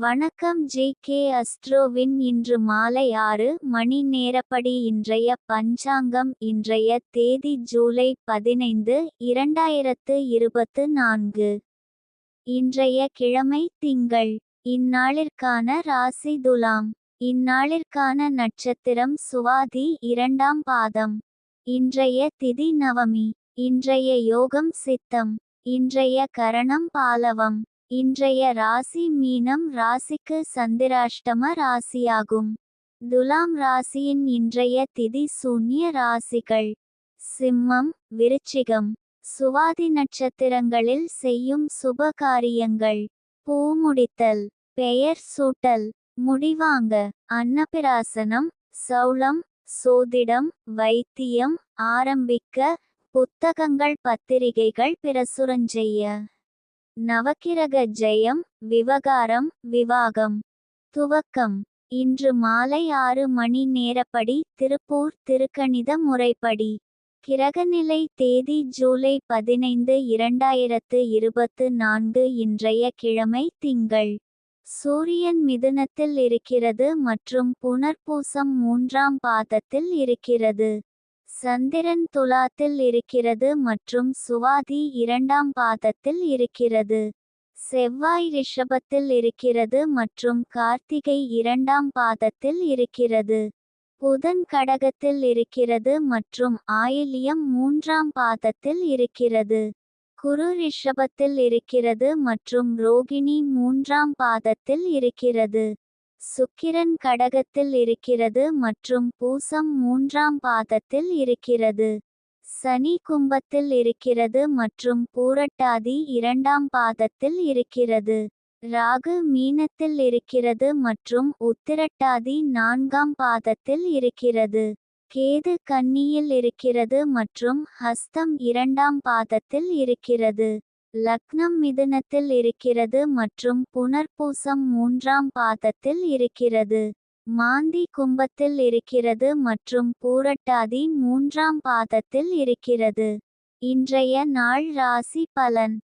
வணக்கம் J K அஸ்ட்ரோவின் இன்று மாலை ஆறு மணி நேரப்படி இன்றைய பஞ்சாங்கம் இன்றைய தேதி ஜூலை பதினைந்து இரண்டாயிரத்து இருபத்து நான்கு. இன்றைய கிழமை திங்கள். இந்நாளிற்கான ராசி துலாம். இந்நாளிற்கான நட்சத்திரம் சுவாதி இரண்டாம் பாதம். இன்றைய திதி நவமி. இன்றைய யோகம் சித்தம். இன்றைய கரணம் பாலவம். இன்றைய ராசி மீனம் ராசிக்கு சந்திராஷ்டம ராசியாகும். துலாம் ராசியின் இன்றைய திதி சூன்ய ராசிகள். சிம்மம் விருச்சிகம். சுவாதி நட்சத்திரங்களில் செய்யும் சுப காரியங்கள் பூமுடித்தல் பெயர் சூட்டல் முடிவாங்க. அன்னபிராசனம் சௌளம் சோதிடம் வைத்தியம் ஆரம்பிக்க புத்தகங்கள் பத்திரிகைகள் பிரசுரஞ்செய்ய நவக்கிரக ஜெயம் விவகாரம் விவாகம். துவக்கம். இன்று மாலை ஆறு மணி நேரப்படி திருப்பூர் திருக்கணித முறைப்படி. கிரகநிலை தேதி ஜூலை பதினைந்து இரண்டாயிரத்து இருபத்து நான்கு இன்றைய கிழமை திங்கள். சூரியன் மிதுனத்தில் இருக்கிறது மற்றும் புனர்பூசம் மூன்றாம் பாதத்தில் இருக்கிறது. சந்திரன் துலாத்தில் இருக்கிறது மற்றும் சுவாதி இரண்டாம் பாதத்தில் இருக்கிறது. செவ்வாய் ரிஷபத்தில் இருக்கிறது மற்றும் கார்த்திகை இரண்டாம் பாதத்தில் இருக்கிறது. புதன் கடகத்தில் இருக்கிறது மற்றும் ஆயிலியம் மூன்றாம் பாதத்தில் இருக்கிறது. குரு ரிஷபத்தில் இருக்கிறது மற்றும் ரோகிணி மூன்றாம் பாதத்தில் இருக்கிறது. சுக்கிரன் கடகத்தில் இருக்கிறது மற்றும் பூசம் மூன்றாம் பாதத்தில் இருக்கிறது. சனி கும்பத்தில் இருக்கிறது மற்றும் பூரட்டாதி இரண்டாம் பாதத்தில் இருக்கிறது. ராகு மீனத்தில் இருக்கிறது மற்றும் உத்திரட்டாதி நான்காம் பாதத்தில் இருக்கிறது. கேது கன்னியில் இருக்கிறது மற்றும் ஹஸ்தம் இரண்டாம் பாதத்தில் இருக்கிறது. லக்னம் மிதுனத்தில் இருக்கிறது மற்றும் புனர்பூசம் மூன்றாம் பாதத்தில் இருக்கிறது. மாந்தி கும்பத்தில் இருக்கிறது மற்றும் பூரட்டாதி மூன்றாம் பாதத்தில் இருக்கிறது. இன்றைய நாள் ராசி பலன்.